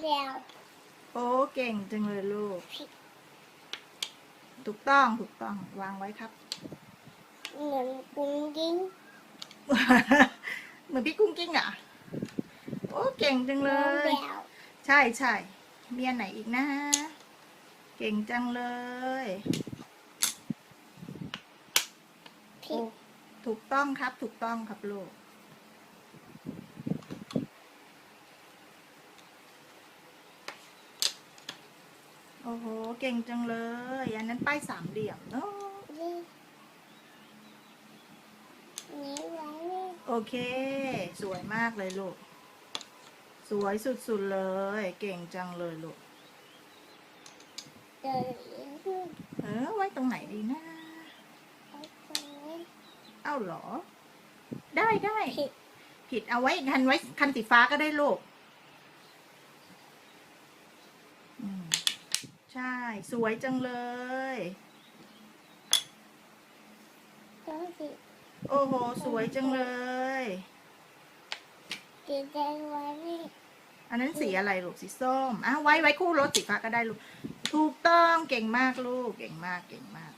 เดียวโอ้เก่งจังเลยลูกผิดถูกต้องถูกต้องวางไว้ครับ เหมือนกุ้งกิ้งเหมือนพี่กุ้งกิ้งอะ โอ้เก่งจังเลน้องยเดียวใช่ใช่มีอันไหนอีกนะ เก่งจังเลยผิดถูกต้องครับ ถูกต้องครับลูก โอ้โห เก่งจังเลย อันนั้นป้ายสามเหลี่ยมเนาะนี่นี่ไว้นี่โอเค สวยมากเลยลูก สวยสุดๆเลย เก่งจังเลยลูก เดินอีกนิดเออ ไว้ตรงไหนดีนะ ไว้ตรงนี้เอ้าเหรอ ได้ได้ผิด ผิดเอาไว้คันไว้คันสีฟ้าก็ได้ลูกอืม ใช่ สวยจังเลย ต้องผิดโอ้โห สวยจังเลย สีแดงไว้นี่อันนั้นสีอะไรลูกสีส้มอ้าวไว้ไว้คู่รถสีฟ้าก็ได้ลูก ถูกต้องเก่งมากลูก เก่งมากเก่งมาก